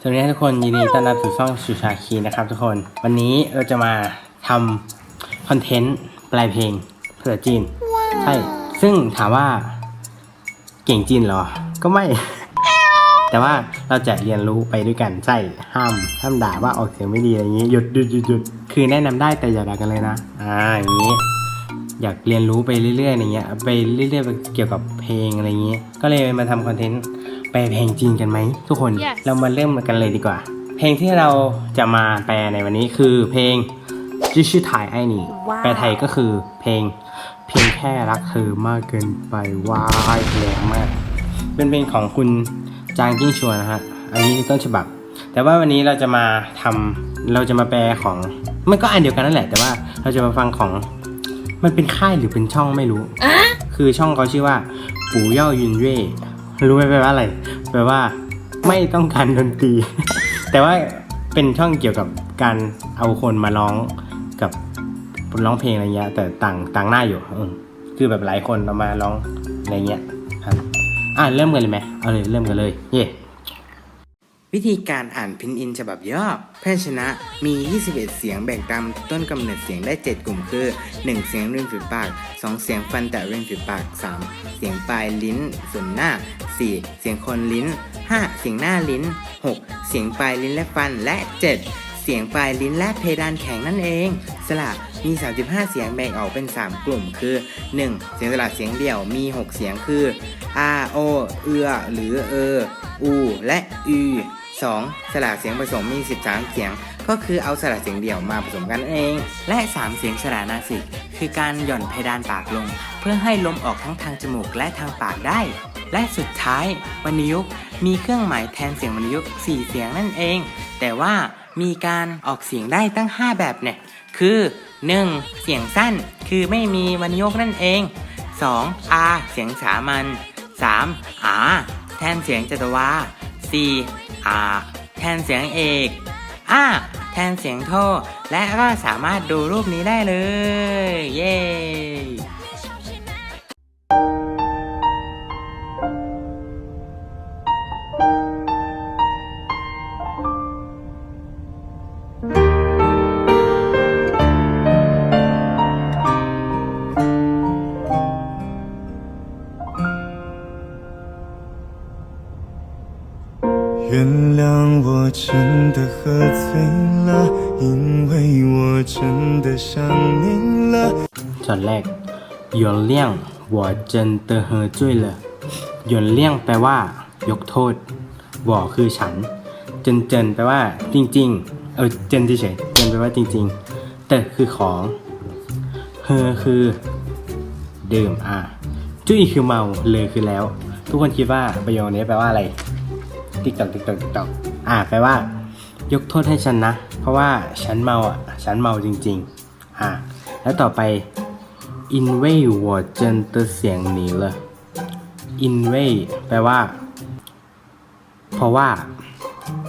สวัสดีทุกคนยินดีต้อนรับสู่ช่องชูชาคีนะครับทุกคนวันนี้เราจะมาทำคอนเทนต์แปลเพลงภาษาจีน ใช่ ซึ่งถามว่าเก่งจีนเหรอ ก็ไม่ แต่ว่าเราจะเรียนรู้ไปด้วยกันใช่ห้ามห้ามด่าว่าออกเสียงไม่ดีอะไรอย่างนี้หยุดหยุดหยุดหยุดคือแนะนำได้แต่อย่าด่ากันเลยนะอ่าอย่างนี้ อยากเรียนรู้ไปเรื่อยๆอย่างเงี้ยไปเรื่อยๆไปเกี่ยวกับเพลงอะไรอย่างเงี้ยก็เลยมาทำคอนเทนต์แป ลเพลงจีนกันไหมทุกคน Yes เรามาเริ่มกันเลยดีกว่า เพลงที่เราจะมาแปลในวันนี้คือเพลงจิชื่อถ่ายไอ้นี่ว้าวแปลไทยก็คือเพลงเพียงแค่รักเธอมากเกินไปว้ายแรงมาก เป็นเพลงของคุณจางจิ้งชวนนะฮะ อันนี้ต้นฉบับ แต่ว่าวันนี้เราจะมาทำเราจะมาแปลของ มันก็อันเดียวกันนั่นแหละ แต่ว่าเราจะมาฟังของ มันเป็นค่ายหรือเป็นช่องไม่รู้ คือช่องเขาชื่อว่าปู่เย่ายุนเว่รู้ไหมแปลว่าอะไร แปลว่าไม่ต้องการดนตรี แต่ว่าเป็นช่องเกี่ยวกับการเอาคนมาร้องกับร้องเพลงอะไรเงี้ย แต่ต่างต่างหน้าอยู่คือแบบหลายคนเอามาร้องอะไรเงี้ยครับอะเริ่มกันเลยไหมเอาเลยเริ่มกันเลย เย่ วิธีการอ่านพินอินฉบับย่อแพชนะมี 21 เสียงแบ่งตามต้นกำเนิดเสียงได้ 7 กลุ่มคือ 1 เสียงริมฝีปาก 2 เสียงฟันแต่ริมฝีปาก 3 เสียงปลายลิ้นส่วนหน้า 4 เสียงคนลิ้น 5 เสียงหน้าลิ้น 6 เสียงปลายลิ้นและฟันและ 7 เสียงปลายลิ้นและเพดานแข็งนั่นเอง สระมี 35 เสียงแบ่งออกเป็น 3 กลุ่มคือ 1. เสียงสระเสียงเดี่ยวมี 6 เสียงคือ a o เอือหรือเอออูและ อื 2. สระเสียงผสมมี 13 เสียง ก็คือเอาสระเสียงเดี่ยวมาผสมกันเอง และ 3 เสียงสระนาสิกคือการหย่อนเพดานปากลง เพื่อให้ลมออกทั้งทางจมูกและทางปากได้ และสุดท้ายวรรณยุกต์มีเครื่องหมายแทนเสียงวรรณยุกต์4เสียงนั่นเอง แต่ว่ามีการออกเสียงได้ตั้ง 5 แบบเนี่ยคือ 1. เสียงสั้นคือไม่มีวรรณยุกต์นั่นเอง 2. อาเสียงสามัญ 3. อาแทนเสียงจตวา 4. อาแทนเสียงเอกอาแทนเสียงโทและก็สามารถดูรูปนี้ได้เลย เย้ 喝醉了，因为我真的想你了。 ช็อตแรกหยวนเลี่ยงหัวเจินเตอเฮอจุ้ยเลยหยวนเลี่ยงแปลว่า ยกโทษหัวคือฉัน เจินเจินแปลว่า จริง ๆ เออเจินเฉยๆเจินแปลว่าจริง ๆ เตอคือของ เฮอคือ ดื่มอ่ะ จุ้ยคือเมาเลยคือแล้ว ทุกคนคิดว่าประโยคนี้แปลว่าอะไร ติ๊กตอกติ๊กตอกติ๊กตอกอ่าแปลว่า ยกโทษให้ฉันนะ เพราะว่าฉันเมาอ่ะ ฉันเมาจริง ๆ อ่า แล้วต่อไป 因为我真的想你了因为แปลว่า เพราะว่า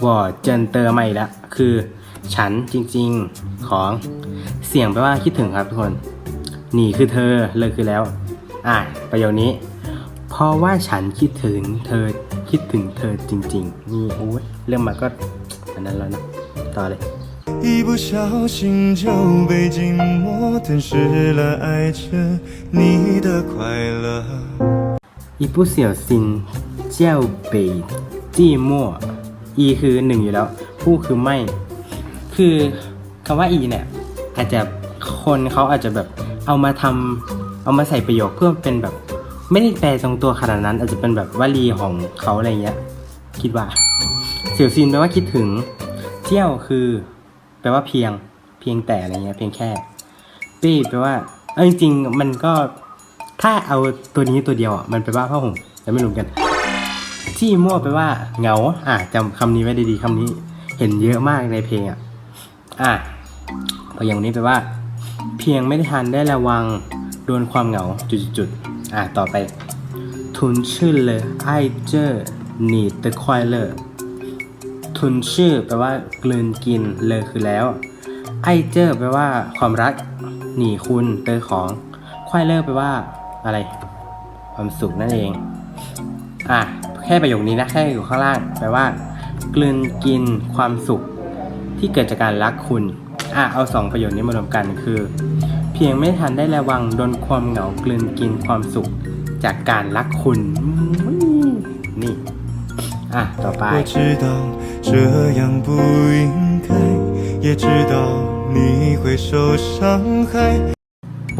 我真的ไม่ละคือ ฉันจริง ๆ ของ เสียงแปลว่าคิดถึงครับทุกคน หนีคือเธอ เลยคือแล้ว อ่ะ ประโยคนี้ เพราะว่าฉันคิดถึงเธอ คิดถึงเธอจริง ๆ นี่โอ้ยเรื่องมาก็ อันนั้นแล้วนะ ต่อเลย 一不小心就被寂寞吞噬了，爱着你的快乐。 อีผู้เสี่ยวซิน เจ้าเปยจี้มั่ว อีคือหนึ่งอยู่แล้ว ผู้คือไม่ คือคำว่าอีเนี่ย อาจจะคนเขาอาจจะแบบเอามาทำเอามาใส่ประโยคเพื่อเป็นแบบ ไม่ได้แปลตรงตัวขนาดนั้น อาจจะเป็นแบบวลีของเขาอะไรเงี้ย คิดว่า เ สี่ยวซินแปลว่าคิดถึงเจี้ยวคือ แปลว่าเพียง เพียงแต่อะไรเงี้ย เพียงแค่ ปี้แปลว่า เอาจริงๆ มันก็ ถ้าเอาตัวนี้ตัวเดียวอะ มันแปลว่าผ้าห่มแต่ไม่รู้กัน ที่มั่วแปลว่า เหงา อะจำคำนี้ไว้ดีๆคำนี้ เห็นเยอะมากในเพลงอะ อะประโยคนี้แปลว่า เพียงไม่ได้ทันได้ระวัง โดนความเหงา จุดๆอะต่อไปทุนชื่อเลยไอเจอหนีตะควายเลอ ทุนชื่อแปลว่ากลืนกิน เลยคือแล้ว ไอเจอแปลว่าความรัก หนีคุณเตอของควายเลอร์แปลว่าอะไร ความสุขนั่นเอง อะ แค่ประโยคนี้นะ แค่อยู่ข้างล่าง แปลว่า กลืนกินความสุข ที่เกิดจากการรักคุณ อะ เอาสองประโยคนี้มารวมกันคือ เพียงไม่ทันได้ระวังโดนความเหงากลืนกินความสุข จากการรักคุณ นี่ อ่ะ ต่อไป 我知道这样不应该，也知道你会受伤害。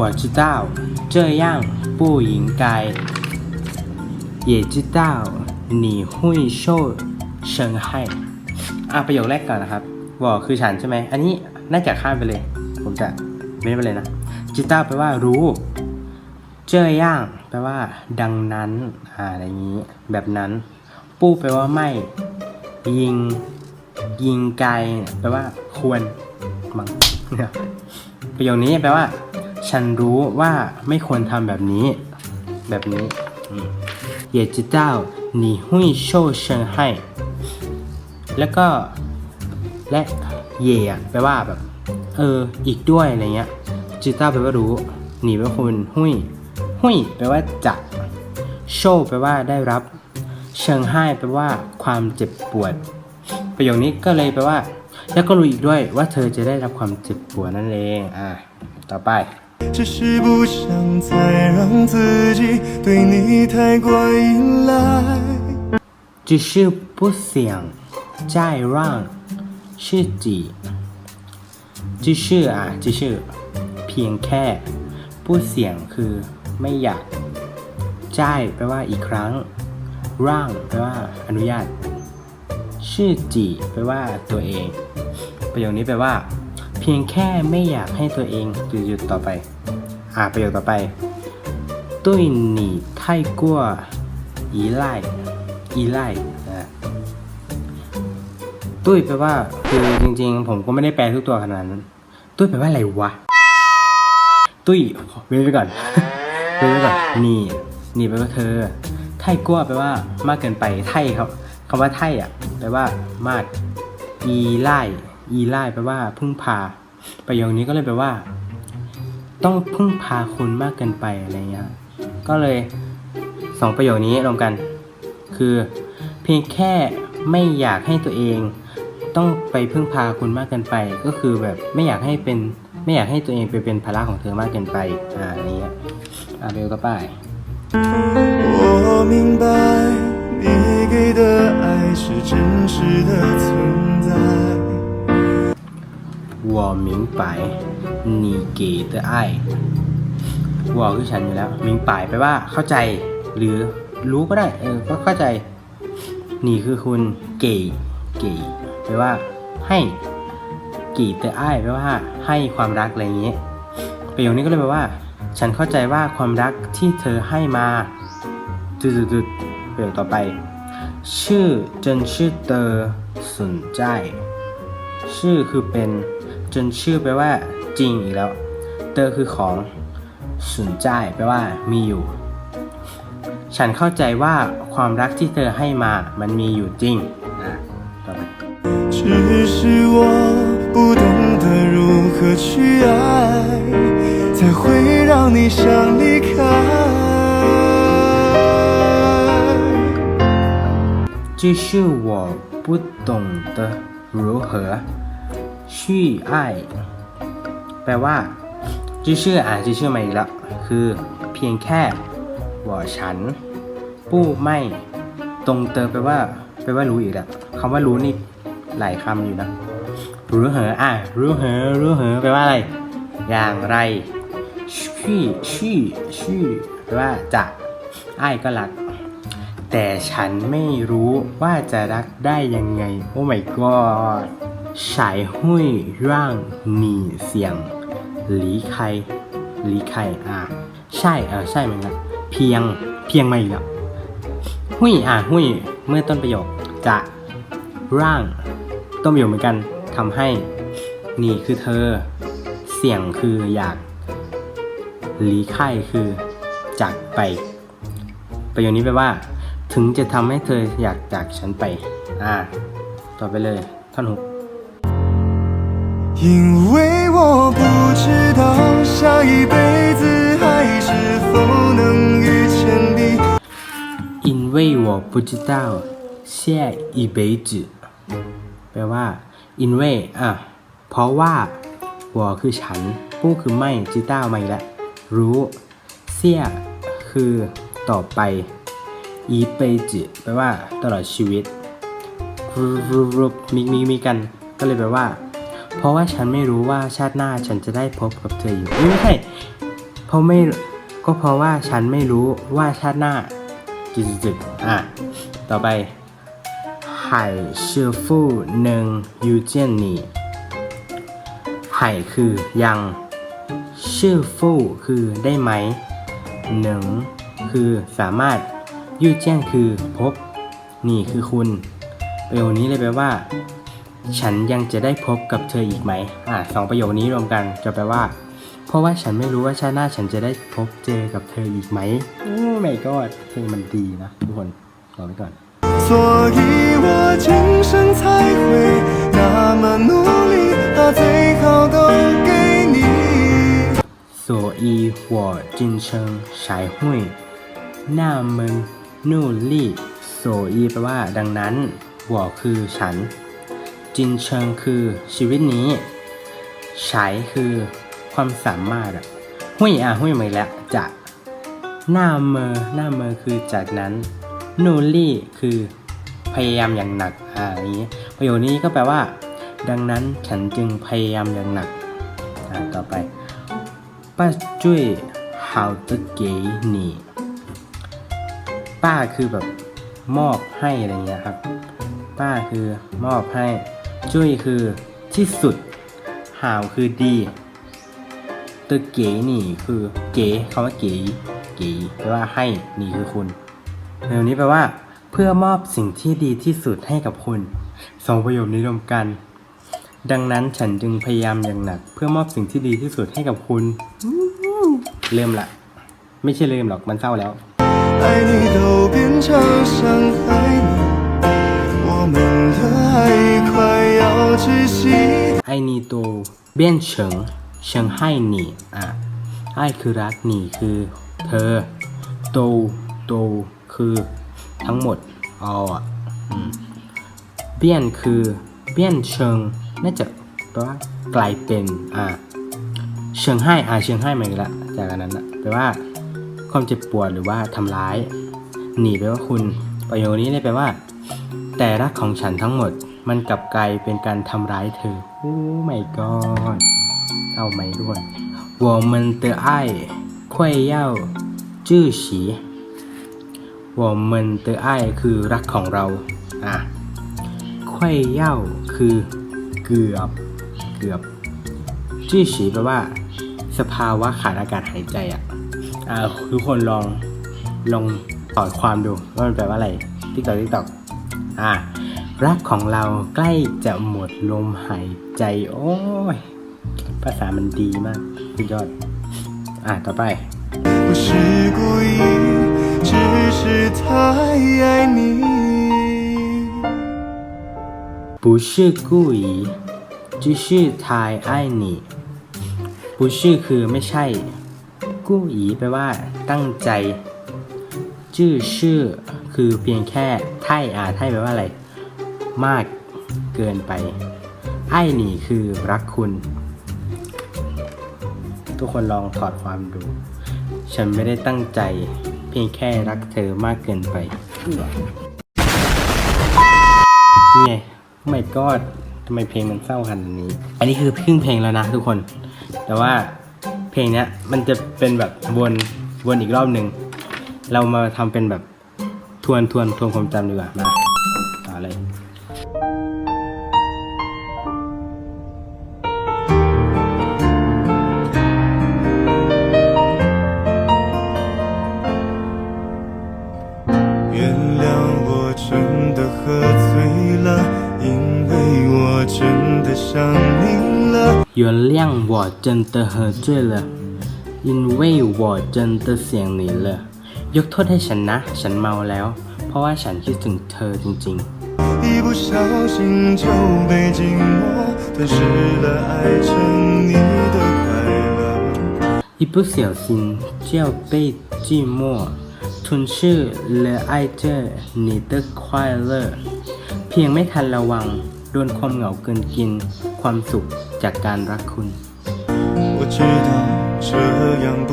我知道这样不应该，也知道你会受伤害อ่ะประโยคแรกก่อนนะครับวอคือฉันใช่ไหม อันนี้น่าจะข้ามไปเลย ผมจะไม่ได้ไปเลยนะ จิต้าแปลว่ารู้ เจอย่าง แปลว่า ดังนั้น อ่าอะไรอย่างนี้ แบบนั้น ปู้แปลว่าไม่ ยิง ยิงไกล แปลว่า ควรมัง ประโยคนี้แปลว่า ฉันรู้ว่าไม่ควรทำแบบนี้ แบบนี้อืม也知道你会受伤害แล้วก็และเย่อะแปลว่าแบบ เออ อีกด้วยอะไรเงี้ยจิต้าแปลว่ารู้ หนีแปลว่าคุณหุยหุยแปลว่าจะโชแปลว่าได้รับ เชิงให้แปลว่าความเจ็บปวด ประโยคนี้ก็เลยแปลว่า แล้วก็รู้อีกด้วยว่าเธอจะได้รับความเจ็บปวดนั่นเองอ่ะต่อไป 只是不想再让自己对你太过依赖。只是不想再让自己只是อ่ะ只是เพียงแค่ผู้เสียงคือไม่อยากจ่ายแปลว่าอีกครั้ง ร่างแปลว่าอนุญาต ชื่อจีแปลว่าตัวเอง ประโยคนี้แปลว่า เพียงแค่ไม่อยากให้ตัวเองหยุดต่อไป อ่าประโยคต่อไปตุ้ยหนีไทกัวอีไลอีไลนะตุ้ยแปลว่าคือจริง ๆ ผมก็ไม่ได้แปลทุกตัวขนาดนั้น ตุ้ยแปลว่าอะไรวะ ตุ้ยเว้นไปก่อนเว้นไปก่อนนี่นี่แปลว่าเธอ ไท่กั้วแปลว่ามากเกินไปไท่ครับคำว่าไท่อะแปลว่ามากอีไล่อีไล่แปลว่าพึ่งพาประโยคนี้ก็เลยแปลว่า ต้องพึ่งพาคุณมากเกินไปอะไรเงี้ยก็เลยสองประโยคนี้รวมกัน คือ เพียงแค่ไม่อยากให้ตัวเอง ต้องไปพึ่งพาคุณมากเกินไป ก็คือแบบไม่อยากให้เป็นไม่อยากให้ตัวเองไปเป็นภาระของเธอมากเกินไปอ่าอันนี้ยอ่าเบลก็ไป้าย 我明白你给的爱是真实的存在。我明白你给的爱我คือฉันอยู่แล้วมิงปายแปลว่าเข้าใจ หรือรู้ก็ได้ เออ ก็เข้าใจ นี่คือคุณเก๋เก๋แปลว่า ให้กีเตอไอายแปลว่า ให้ความรักอะไรอย่างนี้ ประโยคนี้ก็เลยแปลว่า ฉันเข้าใจว่าความรักที่เธอให้มา จุดๆๆประโยคต่อไป ชื่อ真是的สนใจ ชื่อคือเป็นจนชื่อแปลว่า จริงอีกแล้ว เตอคือของสนใจแปลว่า มีอยู่ ฉันเข้าใจว่าความรักที่เธอให้มามันมีอยู่จริงนะต่อไป 只是我不懂得如何去爱，才会让你想离开。 只是我不懂得如何去爱แปลว่าจื่อชื่ออ่านจื่อชื่อมาอีกแล้ว คือเพียงแค่ว่าฉัน ผู้ไม่ตรงเตอแปลว่าแปลว่ารู้อีกแล้วคำว่ารู้นี่หลายคำอยู่นะ รู้เหรออ่ะรู้เหรอรู้เหรอแปลว่าอะไร อย่างไรชี่ชี่ชี่แปลว่าจะอ้ายก็รัก แต่ฉันไม่รู้ว่าจะรักได้ยังไง โอ้ my god ฉายหุ้ยร่างหนีเสียงหลีไคหลีไคอะใช่เออใช่เหมือนกัเพียงเพียงไม่ล้วหุ้ยอะหุ้ยเมื่อต้นประโยคจะร่างต้นประโยคเหมือนกันทำให้นี่คือเธอ เสียงคืออยากหลีไคคือจากไป ประโยคนี้แปลว่า ถึงจะทำให้เธออยากจากฉันไป อ่า ต่อไปเลยท่อนหก 因为我不知道下一辈子还是否能遇见你。因为我不知道下一辈子 แปลว่า อินเว่อ่ะ เพราะว่าวอคือฉันปู้คือไม่จิต้าไม่ละ รู้ เสี่ยคือต่อไป อีเปจิแปลว่าตลอดชีวิตรูปมีมีมีกันก็เลยแปลว่า เพราะว่าฉันไม่รู้ว่าชาติหน้าฉันจะได้พบกับเธออยู่ไม่ใช่เพราะไม่ก็เพราะว่าฉันไม่รู้ว่าชาติหน้าจุดจุดอะต่อไปไห่ชื่อฟู่หนึ่งยูเจนนี่ไห่คือยังชื่อฟู่คือได้ไหมหนึ่งคือสามารถ ยูเจียนคือพบ นี่คือคุณประโยคนี้เลยแปลว่า ฉันยังจะได้พบกับเธออีกไหมอ่าสองประโยคนี้รวมกันจะแปลว่า เพราะว่าฉันไม่รู้ว่าชาติหน้าฉันจะได้พบเจอกับเธออีกไหมโอ้ไม่ก็เพลงมันดีนะทุกคนรอไว้ก่อน 所以我今生才会那么努力，把最好都给你。所以我今生才会那么 นูลี่โซอีแปลว่า ดังนั้นหัวคือฉัน จินเชิงคือชีวิตนี้ฉายคือความสามารถอะหุ้ยอะหุ้ยม่แล้วจะหน้าเมอหน้าเมอคือจากนั้นนูลี่คือพยายามอย่างหนักอ่าอย่างนี้ประโยคนี้ก็แปลว่า ดังนั้นฉันจึงพยายามอย่างหนักอ่าต่อไปป้าจุ้ย how to เก๋หนี่ ป้าคือแบบมอบให้อะไรเงี้ยครับ ป้าคือมอบให้ จุ้ยคือที่สุดหาวคือดีตัวเก๋นี่คือเก๋คำว่าเก๋เก๋แปลว่าให้นี่คือคุณประโยคนี้แปลว่า เพื่อมอบสิ่งที่ดีที่สุดให้กับคุณสองประโยคนี้รวมกัน ดังนั้นฉันจึงพยายามอย่างหนัก เพื่อมอบสิ่งที่ดีที่สุดให้กับคุณเริ่มละ ไม่ใช่เริ่มหรอกมันเศร้าแล้ว 爱你都变成伤害你，我们的爱快要窒息。ไอ้นี่โตเบี้ยนเฉิงเฉิงให้หนีอ่ะไอ้คือรักหนีคือ เธอ โตโตคือทั้งหมดเอาอ่ะอืมเบี้ยนคือเบี้ยนเฉิงน่าจะแปลว่ากลายเป็นอ่ะเฉิงให้อ่ะเฉิงให้มาอีกละจากอันนั้นอ่ะแปลว่า ความเจ็บปวดหรือว่าทำร้าย หนีแปลว่าคุณ ประโยคนี้เลยแปลว่า แต่รักของฉันทั้งหมดมันกลับกลายเป็นการทำร้ายเธอ โอ้ไม่ก็เอาไหมทุกคน我们的爱快要窒息我们的爱คือรักของเราอ่ะ快要คือเกือบ เกือบจื้อฉีแปลว่า สภาวะขาดอากาศหายใจอ่ะ อ่าทุกคนลองลองต่อความดูว่ามันแปลว่าอะไรติ๊กตอกติ๊กตอกอ่า รักของเราใกล้จะหมดลมหายใจ โอ้ย ภาษามันดีมากสุดยอด อ่าต่อไป 不是故意，只是太爱你。不是故意只是太爱你不是คือไม่ใช่ กู้อีแปลว่า ตั้งใจ จื้อชื่อ คือเพียงแค่ไท่อาไท่แปลว่าอะไร มากเกินไป ไอ้หนีคือรักคุณ ทุกคนลองถอดความดู ฉันไม่ได้ตั้งใจ เพียงแค่รักเธอมากเกินไปนี่ไงไม่ก็ทำไมเพลงมันเศร้าขนาดนี้ อันนี้คือครึ่งเพลงแล้วนะทุกคน แต่ว่า เพลงเนี้ยมันจะเป็นแบบวนวนอีกรอบหนึ่งเรามาทำเป็นแบบทวนทวนทวนความจำดีกว่ามาต่อเลย 原谅我真的喝醉了因为我真的想你了ยกโทษให้ฉันนะ ฉันเมาแล้ว เพราะว่าฉันคิดถึงเธอจริง 一不小心就被寂寞吞噬了爱着你的快乐。 ๆ一不小心就被寂寞吞噬了爱着你的快乐 เพียงไม่ทันระวัง โดนความเหงาเกินกิน ความสุข จากการรักคุณ 我知道这样不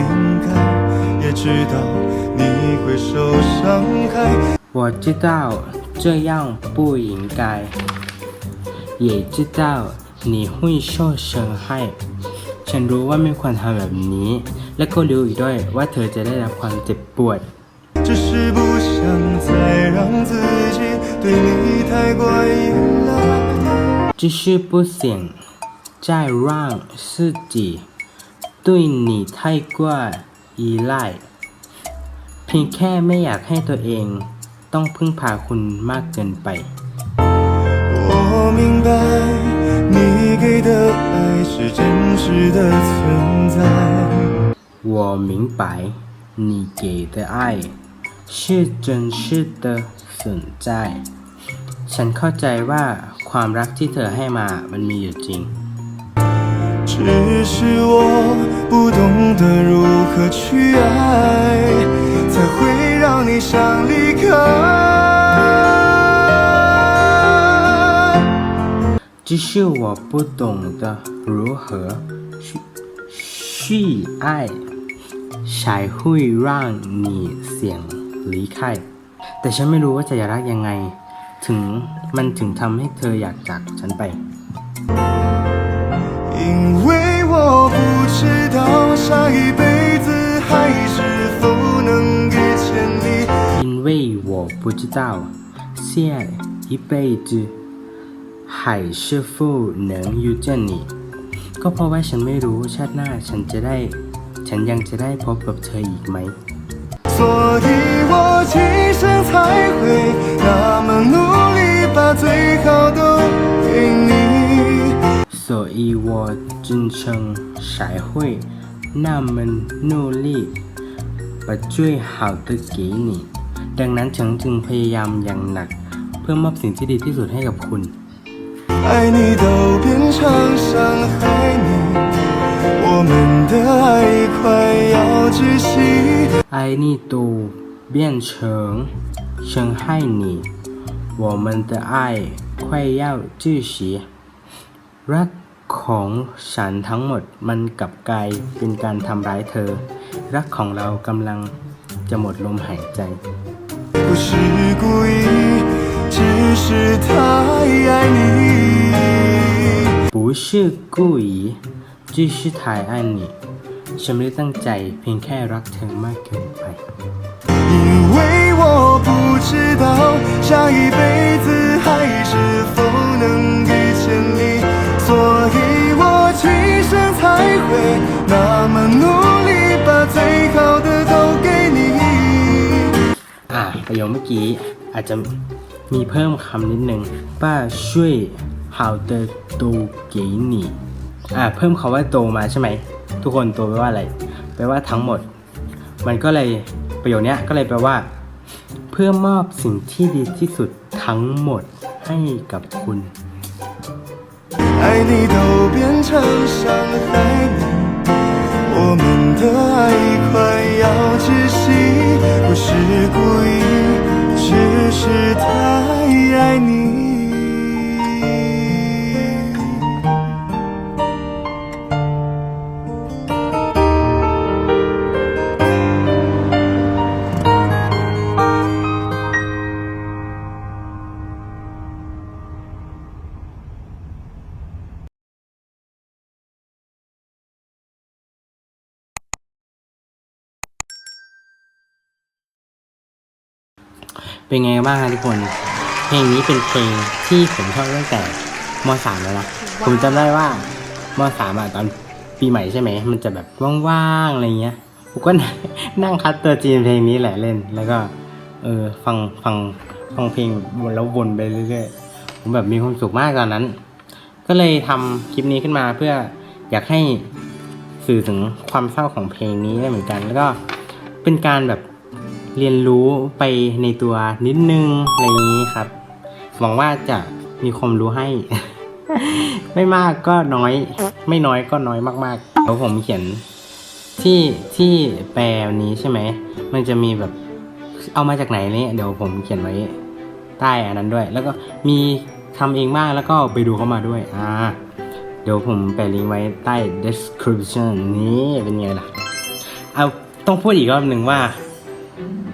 应该，也知道你会受伤害。我知道这样不应该，也知道你会受伤害。ฉันรู้ว่าไม่ควรทำแบบนี้ และก็รู้อีกด้วยว่าเธอจะได้รับความเจ็บปวด 只是不想再让自己对你太过依赖。只是不想 再让自己对你太过依赖เพียงแค่ไม่อยากให้ตัวเอง ต้องพึ่งพาคุณมากเกินไป 我明白，你给的爱是真实的存在。我明白你给的爱是真实的存在 ฉันเข้าใจว่าความรักที่เธอให้มามันมีอยู่จริง 只是我不懂得如何去爱，才会让你想离开。只是我不懂得如何去去爱，才会让你想离开แต่ฉันไม่รู้ว่าจะรักยังไง ถึงมันถึงทำให้เธออยากจากฉันไป 因为我不知道下一辈子还是否能遇见你。因为我不知道下一辈子还是否能遇见你ก็เพราะว่าฉันไม่รู้ชาติหน้าฉันจะได้ ฉันยังจะได้พบกับเธออีกไหม 所以我今生才会 以我真诚才会那么努力把最好的给你ดังนั้นฉันจึงพยายามอย่างหนัก เพื่อมอบสิ่งที่ดีที่สุดให้กับคุณ 爱你都变成伤害你，我们的爱快要窒息。爱你都变成伤害你，我们的爱快要窒息รัก ของฉันทั้งหมดมันกลับกลายเป็นการทำร้ายเธอ รักของเรากำลังจะหมดลมหายใจ 不是故意，只是太爱你。不是故意只是太爱你ฉันไม่ได้ตั้งใจเพียงแค่รักเธอมากเกินไป 因为我不知道下一辈子还是否能遇见你， 所以我今生才会那么努力，把最好的都给你。 อ่าประโยคเมื่อกี้อาจจะมีเพิ่มคำนิดนึงป้าช่วย好的都给你อ่าเพิ่มคาว่าโตมาใช่ไหม ทุกคนโตแปลว่าอะไร แปลว่าทั้งหมด มันก็เลยประโยคเนี้ยก็เลยแปลว่า เพื่อมอบสิ่งที่ดีที่สุดทั้งหมดให้กับคุณ 爱你都变成伤害你，我们的爱快要窒息，不是故意，只是太爱你。 เป็นไงบ้างคะทุกคน เพลงนี้เป็นเพลงที่ผมชอบตั้งแต่มสามแล้วนะ ผมจำได้ว่ามสามอะตอนปีใหม่ใช่ไหม มันจะแบบว่างๆอะไรเงี้ยผมก็นั่งคัดตัวจีนเพลงนี้แหละเล่น แล้วก็ เออฟังฟังฟังเพลงวนแล้ววนไปเรื่อยๆ ผมแบบมีความสุขมากตอนนั้น ก็เลยทำคลิปนี้ขึ้นมาเพื่ออยากให้สื่อถึงความเศร้าของเพลงนี้ได้เหมือนกัน แล้วก็เป็นการแบบ เรียนรู้ไปในตัวนิดนึงอะไรอย่างนี้ครับ หวังว่าจะมีความรู้ให้ ไม่มากก็น้อย ไม่น้อยก็น้อยมากๆแล้วผมเขียนที่ที่แปลนี้ใช่ไหม มันจะมีแบบเอามาจากไหนเนี่ยเดี๋ยวผมเขียนไว้ใต้อันนั้นด้วย แล้วก็มีทำเองบ้างแล้วก็ไปดูเข้ามาด้วยอ่าเดี๋ยวผมแปะลิงก์ไว้ใต้ description นี้เป็นไงล่ะ เอาต้องพูดอีกรอบหนึ่งว่า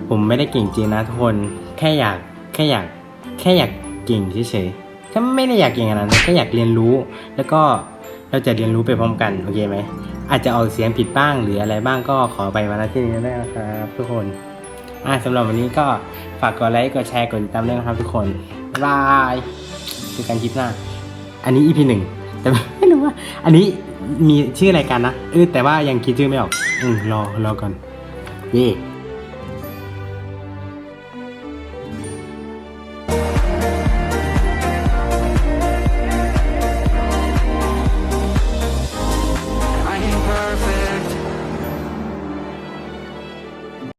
ผมไม่ได้เก่งจริงนะทุกคนแค่อยากแค่อยากแค่อยากเก่งเฉยๆถ้าไม่ได้อยากเก่งขนาดนั้นแค่อยากเรียนรู้ แล้วก็เราจะเรียนรู้ไปพร้อมกันโอเคไหมอาจจะออกเสียงผิดบ้างหรืออะไรบ้างก็ขอไปมาณที่นี้ด้นะครับทุกคนอ่าสำหรับวันนี้ก็ฝากกดไลค์กดแชร์กดติดตามด้วยนะครับทุกคนบายบายเจอกันคลิปหน้า อันนี้ EP หนึ่งแต่ไม่รู้ว่า อันนี้มีชื่อรายการนะเออแต่ว่ายังคิดชื่อไม่ออกอืมรอรอก่อน เย่